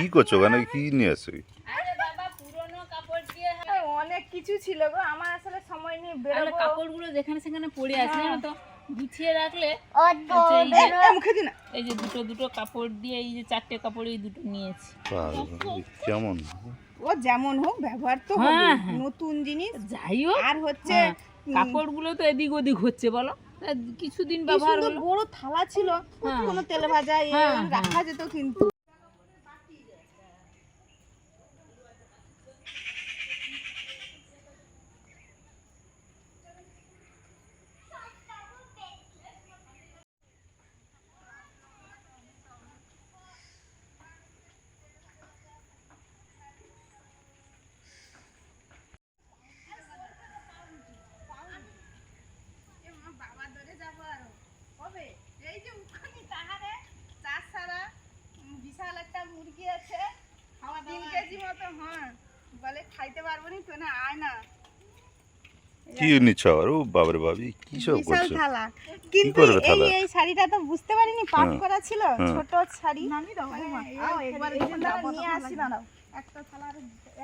হয়ে কি করছ? ওখানে কি নিয়ে আসছো? আরে বাবা পুরনো কাপড় দিয়ে অনেক কিছু ছিল গো। আমার আসলে সময় বেরোবো। কাপড়গুলো যেখানে সেখানে পড়ে আছে তো? গুছিয়ে রাখলে এই, এই, মুখে দি এই যে দুটো দুটো কাপড় দিয়ে এই যে চারটে কাপড় এই দুটো নিয়েছি। কেমন? ও যেমন হোক ব্যবহার তো হ্যাঁ, হবে হ্যাঁ। নতুন জিনিস। যাই হোক আর হচ্ছে হ্যাঁ, কাপড়গুলো তো এদিক ওদিক হচ্ছে বলো? কিছুদিন ব্যবহার বড় থালা ছিল। হ্যাঁ। কোনো তেলে ভাজা হ্যাঁ, হ্যাঁ। রাখা যেত কিন্তু বাবা ধরে যাব আর হবে এই যে উখানি তাহারে চার সারা উম, বিশাল একটা মুরগি আছে তিন কেজি মতো হ্যাঁ বলে খাইতে পারব নি তো না আয় না। কি নিচ্ছ আবার? ও বাবারে বাবি কি সব করছ? কিন্তু এই এই শাড়িটা তো বুঝতে পারিনি পাট। করা ছিল। ছোট শাড়ি। একবার নিয়ে আসি দাঁড়াও একটা থালা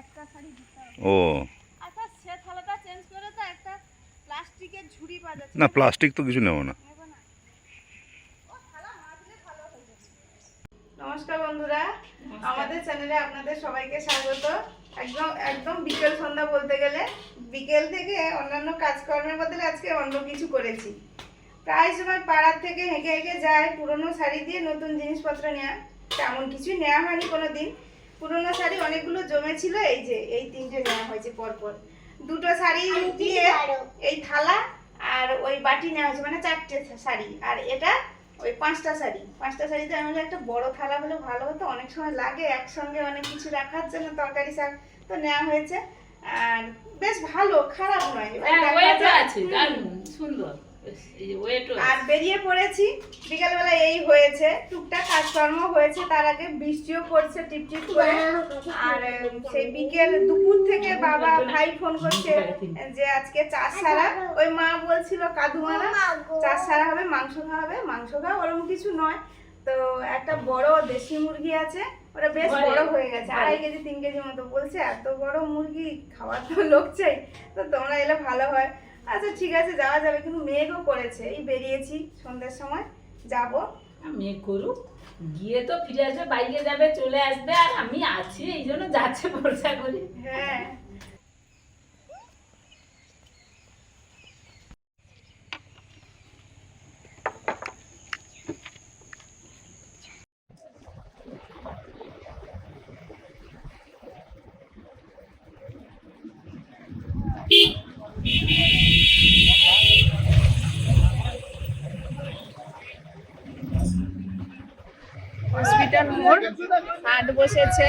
একটা শাড়ি ও। আচ্ছা সে থালাটা চেঞ্জ করে তো একটা প্লাস্টিকের ঝুড়ি পাওয়া যাচ্ছে না প্লাস্টিক তো কিছু নেব না। নমস্কার বন্ধুরা। আমাদের চ্যানেলে আপনাদের সবাইকে স্বাগত। একদম একদম বিকেল সন্ধ্যা বলতে গেলে বিকেল থেকে অন্যান্য কাজকর্মের বদলে আজকে অন্য কিছু করেছি। প্রায় সময় পাড়ার থেকে হেঁকে হেঁকে যায় পুরনো শাড়ি দিয়ে নতুন জিনিসপত্র নেওয়া তেমন কিছুই নেওয়া হয়নি কোনো দিন পুরনো শাড়ি অনেকগুলো জমেছিল এই যে এই তিনটে নেওয়া হয়েছে পরপর। দুটো শাড়ি দিয়ে এই থালা আর ওই বাটি নেওয়া হয়েছে মানে চারটে শাড়ি। আর এটা ওই পাঁচটা শাড়ি। পাঁচটা শাড়িতে আমি একটা বড় থালা হলে ভালো হতো অনেক সময় লাগে একসঙ্গে অনেক কিছু রাখার জন্য তরকারি শাক তো নেওয়া হয়েছে। আর বেশ ভালো খারাপ নয়। হ্যাঁ সুন্দর। আর বেরিয়ে পড়েছি। বিকালবেলা এই হয়েছে। টুকটাক কাজকর্ম হয়েছে। তার আগে বৃষ্টিও পড়ছে টিপটিপ করে। আর সেই বিকেল দুপুর থেকে বাবা ভাই ফোন করছে যে আজকে চাষ সারা ওই মা বলছিল কাদুমারা চাষ সারা হবে মাংস খাওয়া হবে। মাংস খাওয়া ওরকম কিছু নয়। তো একটা বড় দেশি মুরগি আছে। ওটা বেশ বড় হয়ে গেছে। আড়াই কেজি তিন কেজি মতো। বলছে এত বড় মুরগি খাওয়ার তো লোক চাই। তো তোমরা এলে ভালো হয়। আচ্ছা ঠিক আছে যাওয়া যাবে। কিন্তু মেঘও করেছে। এই বেরিয়েছি সন্ধ্যার সময়। যাব। মেঘ করুক। গিয়ে তো ফিরে আসবে বাইকে যাবে চলে আসবে আর আমি আছি এই জন্য যাচ্ছে ভরসা করি। হ্যাঁ। হসপিটাল মোড় হাট বসেছে।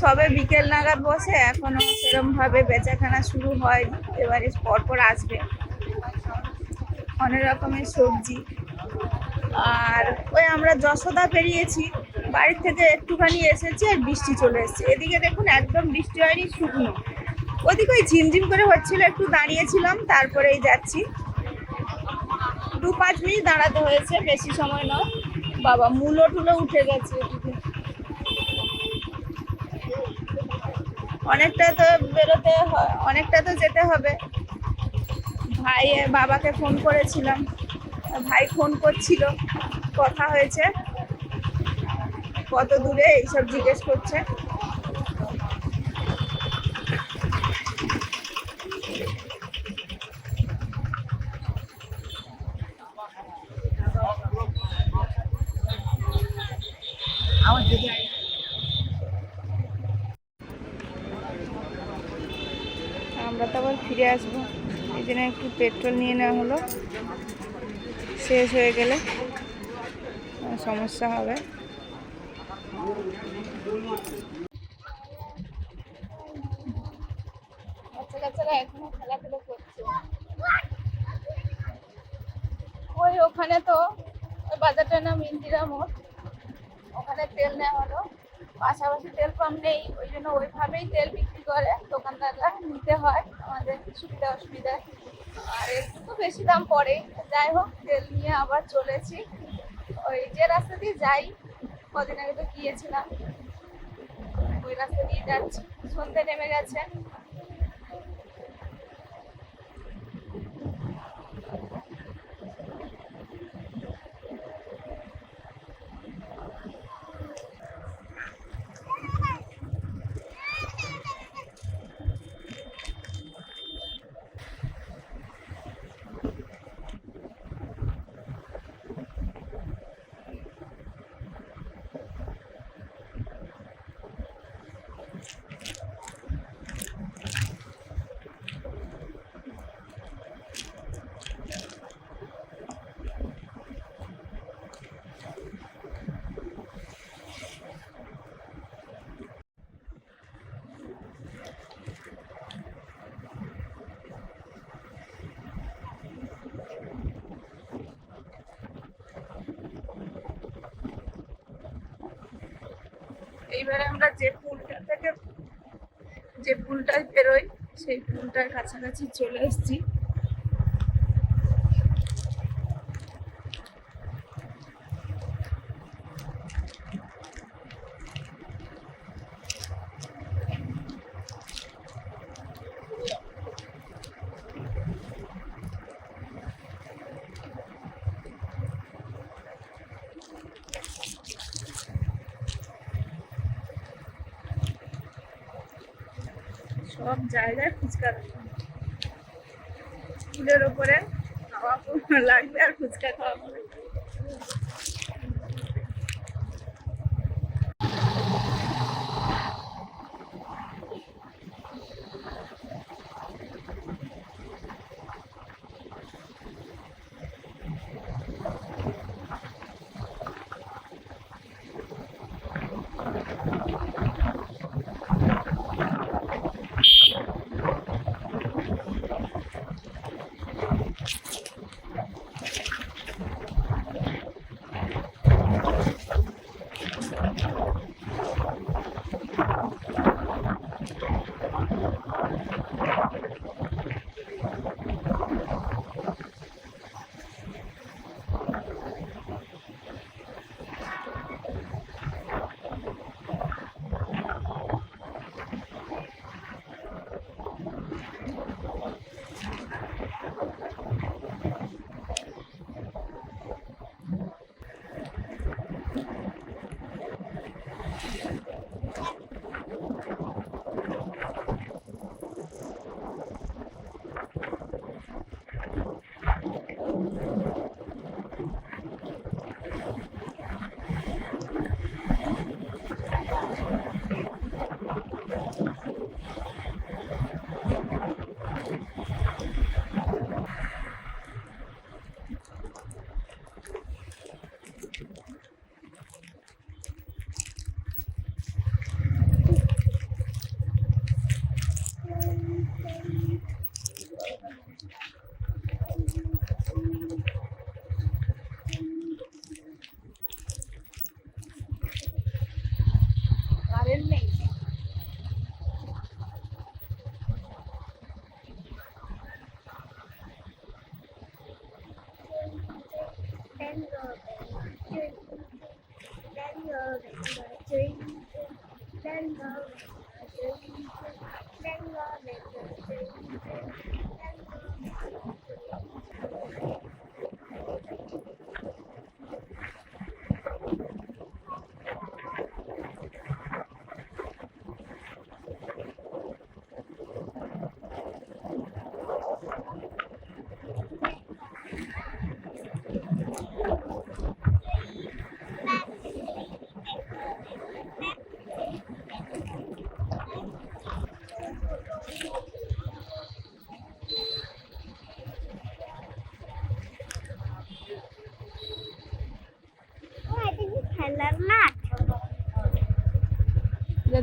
সবে বিকেল নাগাদ বসে, এখনও সেরকম ভাবে বেচাকেনা শুরু হয়নি। এবারে পরপর আসবে। অনেক রকমের সবজি। আর ওই আমরা যশোদা পেরিয়েছি, বাড়ির থেকে একটুখানি এসেছি আর বৃষ্টি চলে এসেছে। এদিকে দেখুন একদম বৃষ্টি হয়নি, শুকনো। ওদিকে ওই ঝিমঝিম করে হচ্ছিল, একটু দাঁড়িয়েছিলাম, তারপরেই যাচ্ছি। দু পাঁচ মিনিট দাঁড়াতে হয়েছে, বেশি সময় নয়। বাবা, মুলো টুলো উঠে গেছে। অনেকটা তো বেরোতে হয়, অনেকটা তো যেতে হবে। ভাই বাবাকে ফোন করেছিলাম। ভাই ফোন করছিল, কথা হয়েছে। কত দূরে এইসব জিজ্ঞেস করছে আমরা তো আবার ফিরে আসব এই জন্য একটু পেট্রোল নিয়ে নেওয়া হলো। শেষ হয়ে গেলে সমস্যা হবে। এখনও খেলাধুলো করছে। ওই ওখানে তো, ওই বাজারটার নাম ইন্দিরা মোড়। ওখানে তেল নেওয়া হলো। পাশাপাশি তেল পাম্প নেই, ওই জন্য ওইভাবেই তেল বিক্রি করে দোকানদাররা নিতে হয়, আমাদের সুবিধা অসুবিধায় আর একটু তো বেশি দাম পড়ে যাই হোক, তেল নিয়ে আবার চলেছি। ওই যে রাস্তা দিয়ে যাই, কদিন আগে তো গিয়েছিলাম। ওই রাস্তা দিয়ে যাচ্ছি। সন্ধ্যে নেমে গেছে। এইবারে আমরা যে পুলটা থেকে যে পুলটায় বেরোই সেই পুলটার কাছাকাছি চলে এসেছি। সব জায়গায় ফুচকা ফুলের ওপরে খাওয়া লাগবে আর ফুচকা খাওয়া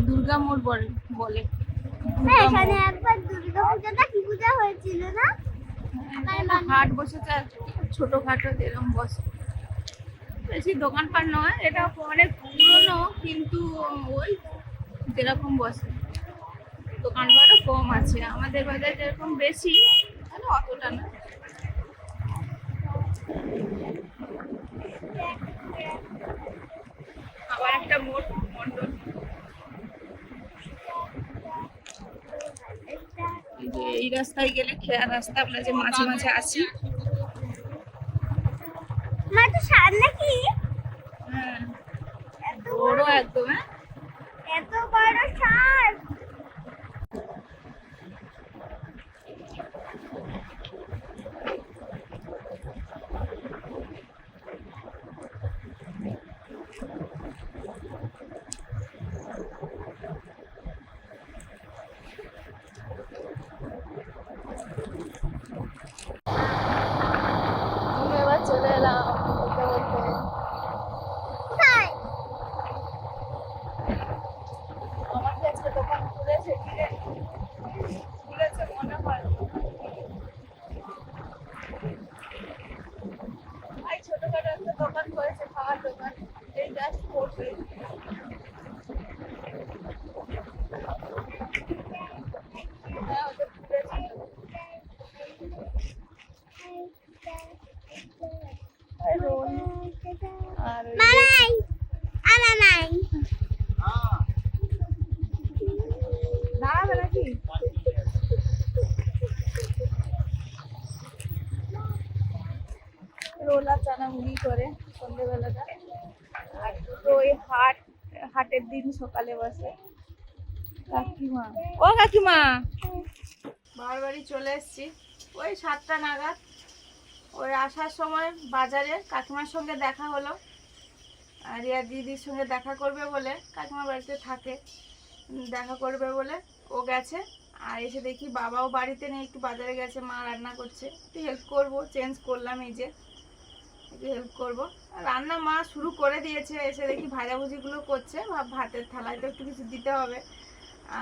দুর্গা মোড় বলে বলে। হ্যাঁ, এখানে একবার দুর্গা পূজাটা কি পূজা হয়েছিল না? হাট বসেছে আর ছোটখাটো এরকম বসে। বেশি দোকানপাট নয় এটা অনেক পুরনো কিন্তু ওই যেরকম বসে। দোকানপাটও কম আছে। আমাদের বাজারে যেরকম বেশি তাহলে অতটা না। আবার একটা মোড়। এই রাস্তায় গেলে খেয়া রাস্তা আমরা যে মাঝে মাঝে আসি মা তো সার নাকি হ্যাঁ এত বড় একদম হ্যাঁ এত বড় সার এবার চলে এলাম বলতে বলতে কোথায় আমার কি আজকে দোকান খুলেছে কি রে? খুলেছে মনে হয় এই ছোটখাটো একটা দোকান করেছে খাওয়ার দোকান এই জাস্ট করবে হ্যাঁ ওটা খুলেছে আর রোল আর ওই যে- মামাই আমার নাই দাঁড়াবে নাকি রোলা চানা মুড়ি করে সন্ধ্যেবেলাটা আর দুটো ওই হাট, হাটের দিন সকালে বসে। কাকিমা। ও কাকিমা! বাবার বাড়ি চলে এসেছি। ওই সাতটা নাগাদ। ওই আসার সময় বাজারে কাকিমার সঙ্গে দেখা হলো। আর রিয়া দিদির সঙ্গে দেখা করবে বলে কাকিমার বাড়িতে থাকে। দেখা করবে বলে ও গেছে। আর এসে দেখি বাবাও বাড়িতে নেই, একটু বাজারে গেছে, মা রান্না করছে। একটু হেল্প করব চেঞ্জ করলাম এই যে। একটু হেল্প করব। রান্না মা শুরু করে দিয়েছে, এসে দেখি ভাজাভুজিগুলো করছে, ভাব ভাতের থালায় তো একটু কিছু দিতে হবে।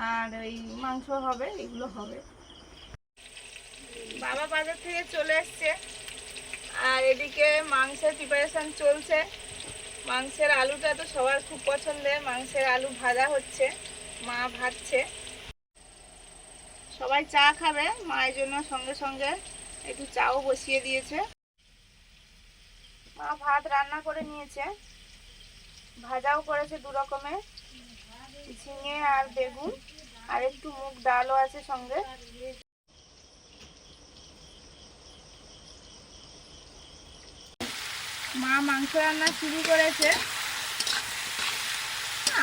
আর ওই মাংস হবে, এগুলো হবে। বাবা বাজার থেকে চলে এসছে। আর এদিকে মাংসের প্রিপারেশন চলছে। মাংসের আলুটা তো সবার খুব পছন্দের, মাংসের আলু ভাজা হচ্ছে, মা ভাজছে। সবাই চা খাবে মায়ের জন্য সঙ্গে সঙ্গে একটু চাও বসিয়ে দিয়েছে। মা ভাত রান্না করে নিয়েছে। ভাজাও করেছে দু রকমের ঝিঙে আর বেগুন আর একটু মুগ ডালও আছে সঙ্গে। মা মাংস রান্না শুরু করেছে।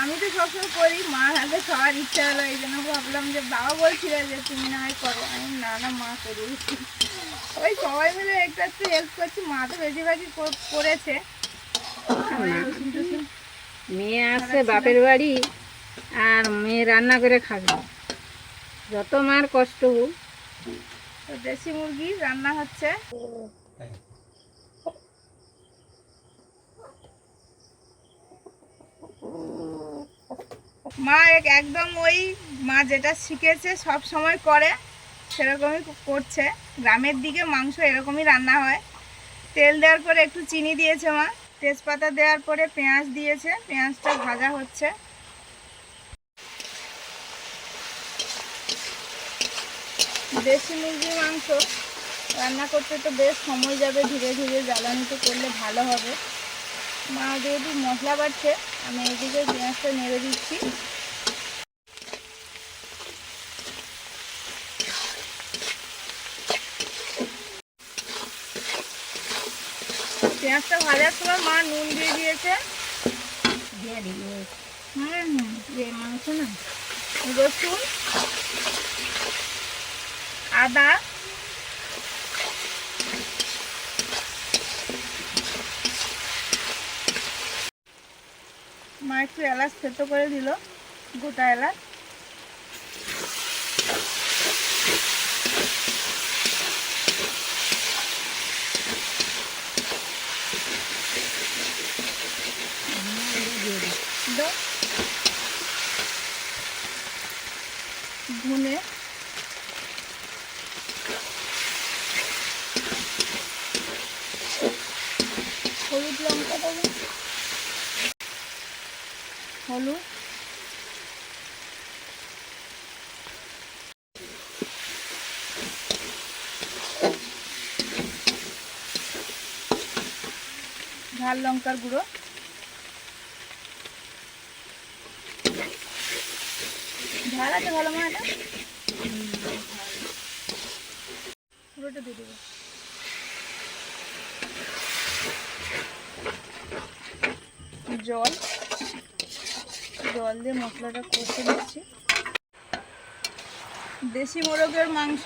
আমি তো সবসময় করি মা হাতে খাওয়ার ইচ্ছা হলো এই জন্য ভাবলাম যে বাবা বলছিল যে তুমি না হয় করো। আমি না না মা করি। ওই সবাই মিলে একটু একটু হেল্প করছি মা তো বেশিরভাগই করেছে। মেয়ে আসছে বাপের বাড়ি আর মেয়ে রান্না করে খাবে। যত মার কষ্ট হোক। দেশি মুরগি রান্না হচ্ছে। মা এক- একদম ওই মা যেটা শিখেছে সব সময় করে, সেরকমই করছে। গ্রামের দিকে মাংস এরকমই রান্না হয়। তেল দেওয়ার পরে একটু চিনি দিয়েছে মা। তেজপাতা দেওয়ার পরে পেঁয়াজ দিয়েছে। পেঁয়াজটা ভাজা হচ্ছে। দেশি মুরগির মাংস রান্না করতে তো বেশ সময় যাবে, ধীরে ধীরে জ্বালানিতে করলে ভালো হবে। মা যেহেতু মশলা বাড়ছে আমি এদিকে পেঁয়াজটা নেড়ে দিচ্ছি। পেঁয়াজটা ভাজার সময় মা নুন দিয়ে দিয়েছে। দিয়ে দিবি হুম হুম যে মাংস না। রসুন আদা মা একটু এলাচ থেতো করে দিল গোটা এলাচ। ঝাল লঙ্কার গুঁড়ো। ঝাল আছে ভালো মা এটা দিয়ে দেবো। জল। জল দিয়ে মশলাটা কষে দিচ্ছি দেশি মোরগের মাংস।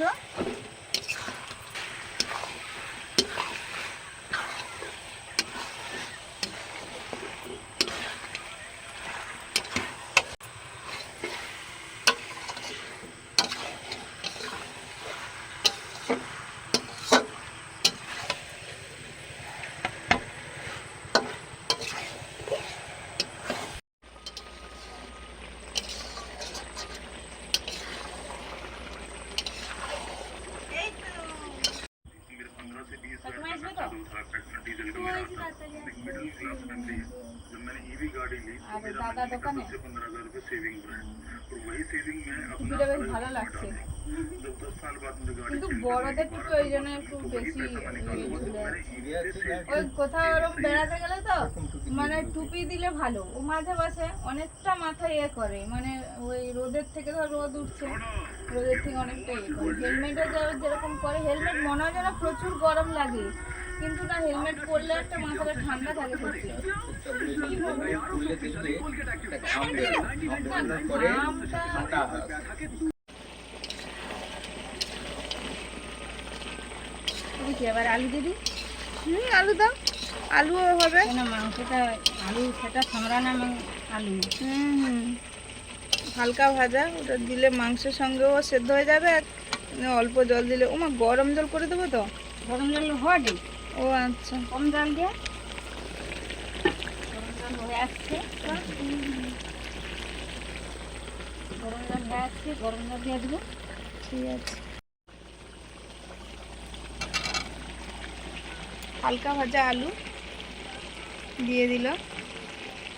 মানে টুপি দিলে ভালো। ও মাঝে মাঝে অনেকটা মাথা ইয়ে করে। মানে ওই রোদের থেকে ধর রোদ উঠছে, রোদের থেকে অনেকটা ইয়ে করে। হেলমেটে যেরকম করে, হেলমেট মনে হয় যেন প্রচুর গরম লাগে। কিন্তু না, হেলমেট পরলে একটা মাথাটা ঠান্ডা থাকে সত্যি। আলুও হবে মাংসটা আলু সেটা আলু হালকা ভাজা ওটা দিলে মাংসের সঙ্গেও সেদ্ধ হয়ে যাবে আর অল্প জল দিলে ওমা গরম জল করে দেবো তো গরম জল হবে ও আচ্ছা কম জল দিয়ে আসছে গরম জল হয়ে আসছে গরম জল দেবো। ঠিক আছে। হালকা ভাজা আলু দিয়ে দিল।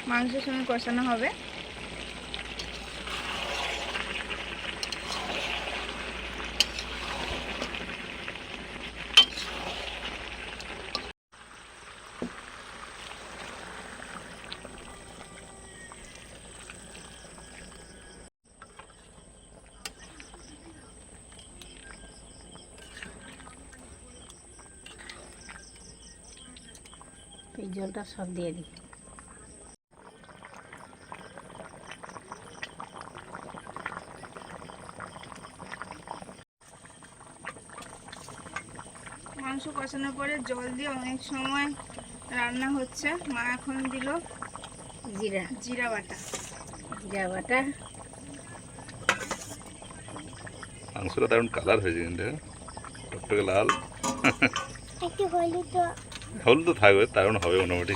মাংসের সঙ্গে কষানো হবে। এই জলটা সব দিয়ে দিই। মাংস কষানোর পরে জল দিয়ে অনেক সময় রান্না হচ্ছে। মা এখন দিল জিরা। জিরা বাটা। জিরা বাটা। মাংসটা দারুণ কালার হয়েছে কিন্তু হ্যাঁ? টকটকে লাল। একটু হলুদ তো তো থাকবে দারুণ হবে মোটামুটি।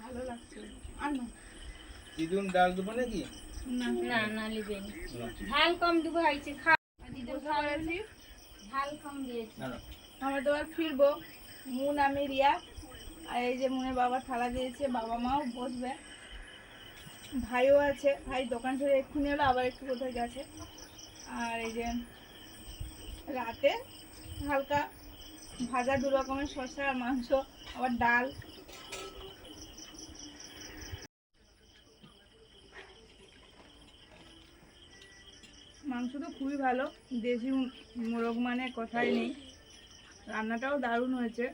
ভালো লাগছে আর না দিদুন ডাল দেবো নাকি? না না না লিবেন ঝাল কম দেবো ঝাল কম দিয়েছি। আমরা তো আর ফিরবো। মুন আমি রিয়া। আর এই যে মুনের বাবা থালা দিয়েছে বাবা মাও বসবে। ভাইও আছে। ভাই দোকান ছেড়ে এক্ষুনি এলো, আবার একটু কোথায় গেছে। আর এই যে রাতে হালকা ভাজা দু রকমের শসা, মাংস, আবার ডাল। মাংস তো খুবই ভালো, দেশি মোরগ মানে কথাই নেই। রান্নাটাও দারুণ হয়েছে।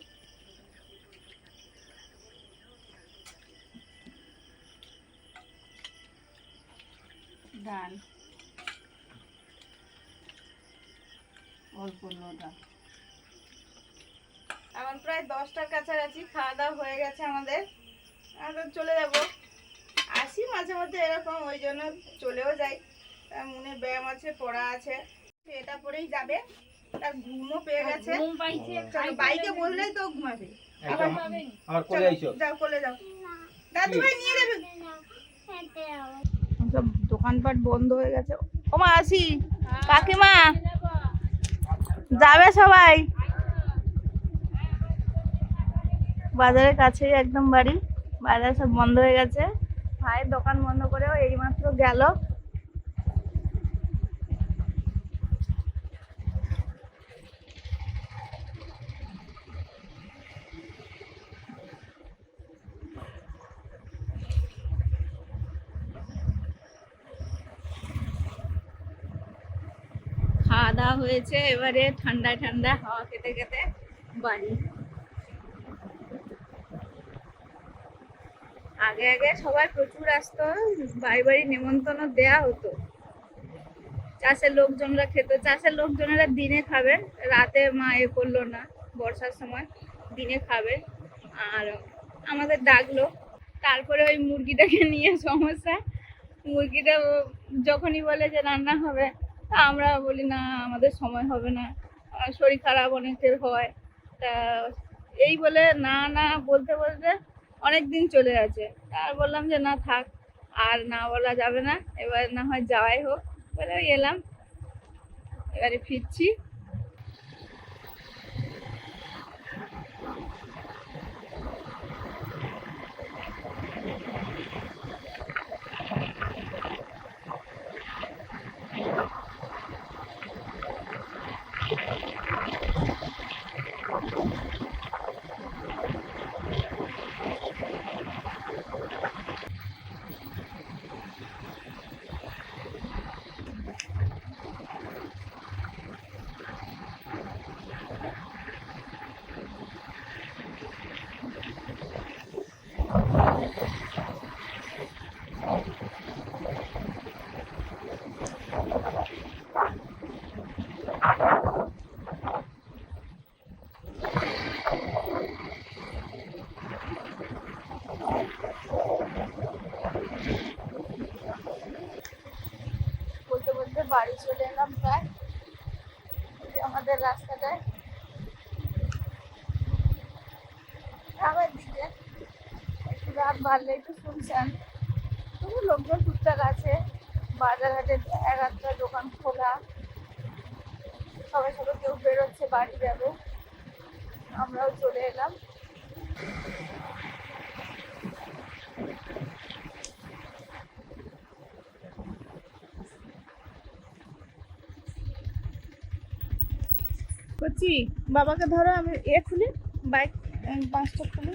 ডাল অল্প লোডা এখন প্রায় দশটার কাছাকাছি খাওয়া দাওয়া হয়ে গেছে আমাদের আমরা চলে যাব আসি মাঝে মধ্যে এরকম ওই জন্য চলেও যাই তার মনে ব্যায়াম আছে পড়া আছে এটা পরেই যাবে তার ঘুমও পেয়ে গেছে ঘুম বাইকে বললেই তো ঘুমাবে কোলে যাও কোলে যাও দাদু ভাই নিয়ে যাবে সব দোকানপাট বন্ধ হয়ে গেছে। ও মা, আসি। কাকিমা, যাবে সবাই? বাজারের কাছেই একদম বাড়ি। বাজার সব বন্ধ হয়ে গেছে। ভাইয়ের দোকান বন্ধ করেও এইমাত্র গেল। দাওয়া হয়েছে, এবারে ঠান্ডায় ঠান্ডা হাওয়া খেতে খেতে বাড়ি। আগে আগে সবাই প্রচুর আসতো, বাড়ি বাড়ি নেমন্তন্ন দেয়া হতো। চাষের লোকজনরা খেত, চাষের লোকজনেরা দিনে খাবে, রাতে মা এ করল না, বর্ষার সময় দিনে খাবে। আর আমাদের ডাকলো, তারপরে ওই মুরগিটাকে নিয়ে সমস্যা, মুরগিটা যখনই বলে যে রান্না হবে তা আমরা বলি, না, আমাদের সময় হবে না। শরীর খারাপ অনেকের হয়। তা এই বলে না না, বলতে বলতে অনেক দিন চলে গেছে। আর বললাম যে, না, থাক, আর না বলা যাবে না। এবার না হয় যাওয়াই হোক। বলে এলাম। এবারে ফিরছি বলতে বলতে বাড়ি চলে এলাম প্রায়। আমাদের রাস্তাটায় গ্রামের দিকে। একটু রাত বাড়লে একটু শুনছেন। তবু লোকজন টুকটাক আছে। বাজার হাটে এক একটা দোকান খোলা। সবাই সবাই কেউ বেরোচ্ছে, বাড়ি যাবে। আমরাও চলে এলাম। করছি বাবাকে ধরো আমি এ খুলি বাইক পাঁচটা খুলি।